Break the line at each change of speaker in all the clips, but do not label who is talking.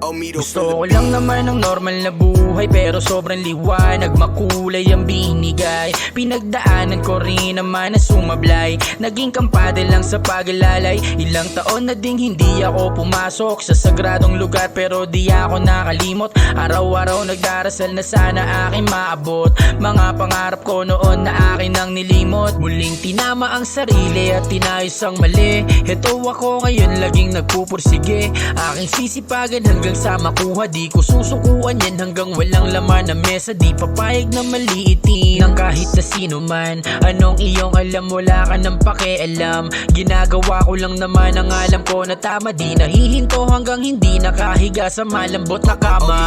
Gusto ko lang naman ng normal na buhay Pero sobrang liwanag, makulay ang binigay. Pinagdaanan ko rin naman na sumablay. Naging kampade lang sa pag-alalay Ilang taon na ding hindi ako pumasok Sa sagradong lugar pero di ako nakalimot. Araw-araw nagdarasal na sana aking maabot. Mga pangarap ko noon na akin ang nilimot. Muling tinama ang sarili at tinayos ang mali. Heto ako ngayon laging nagpupursige. Aking sisipagan hanggang sa makuha. Di ko susukuan yan hanggang walang laman na mesa. Di papayag na maliitin ng kahit na sino man. Anong iyong alam wala ka ng pakialam. Ginagawa ko lang naman ang alam ko na tama. Di nahihinto hanggang hindi nakahiga sa malambot na kama.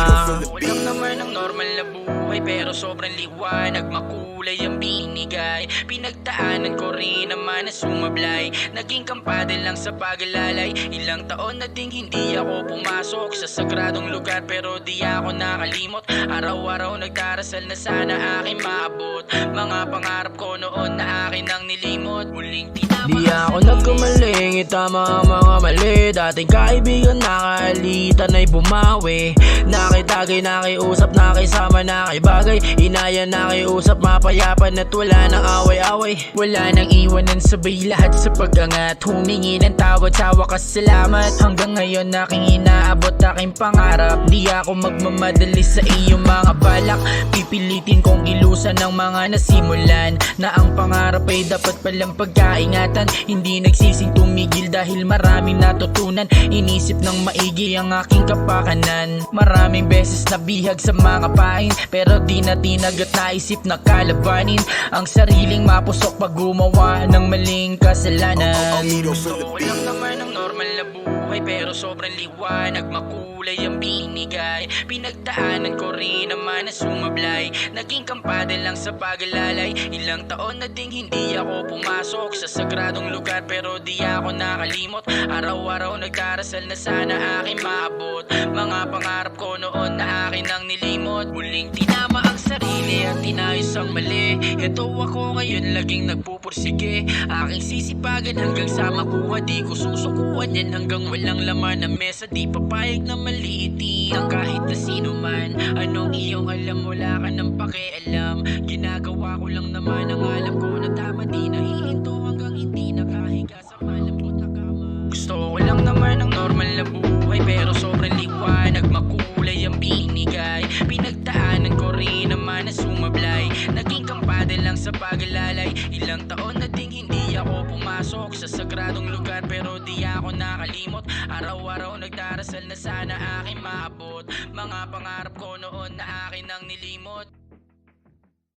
Walang naman ang normal na buhay pero sobrang liwanag. Makulay ang Pinagdaanan ko rin naman na sumablay Naging kampade lang sa pag-alalay Ilang taon na ding hindi ako pumasok Sa sagradong lugar pero di ako nakalimot. Araw-araw nagdarasal na sana aking maabot. Mga pangarap ko noon na akin ang nilimot. Muling tinama Di ako nagkamaling itama ang mga mali. Dating kaibigan nakalitan ay bumawi. Nakitagay, nakiusap, nakisama, nakibagay. Inaya, nakiusap, mapayapan at wala nang away-away. Wala nang iwanan sabay lahat sa pag-angat. Humingi ng tawad sa wakas salamat. Hanggang ngayon aking inaabot aking pangarap. Di ako magmamadali sa iyong mga balak Pipilitin kong ilusan ng mga nasimulan. Na ang pangarap ay dapat palang pagkaingatan Hindi nagsising tumigil dahil maraming natutunan. Inisip ng maigi ang aking kapakanan. Maraming beses nabihag sa mga pain Pero di na tinag at naisip na kalabanin. Ang sariling mapusok pag gumawa ng maling kasalanan. Gusto ko lang naman ang normal na buhay Pero sobrang liwanag, makulay ang binigay Pinagdaanan ko rin naman na sumablay Naging kampade lang sa pag-alalay Ilang taon na ding hindi ako pumasok Sa sagradong lugar pero di ako nakalimot. Araw-araw nagdarasal na sana aking maabot. Mga pangarap ko noon na akin ang nilimot. Muling tinayos ang mali. Ito ako ngayon laging nagpupursige. Aking sisipagan hanggang sa makuha. Di ko susukuan yan hanggang walang laman na mesa. Di papayag na maliitin ng kahit na sino man. Anong iyong alam wala ka ng pakialam. Ginagawa ko lang naman ang alam ko na tama. Di nahihinto hanggang hindi nakahiga sa malambot na kama. Gusto ko lang naman ang normal na buhay Pero sa pag-alalay Ilang taon na ding hindi ako pumasok Sa sagradong lugar pero di ako nakalimot. Araw-araw nagdarasal na sana aking maabot. Mga pangarap ko noon na akin ang nilimot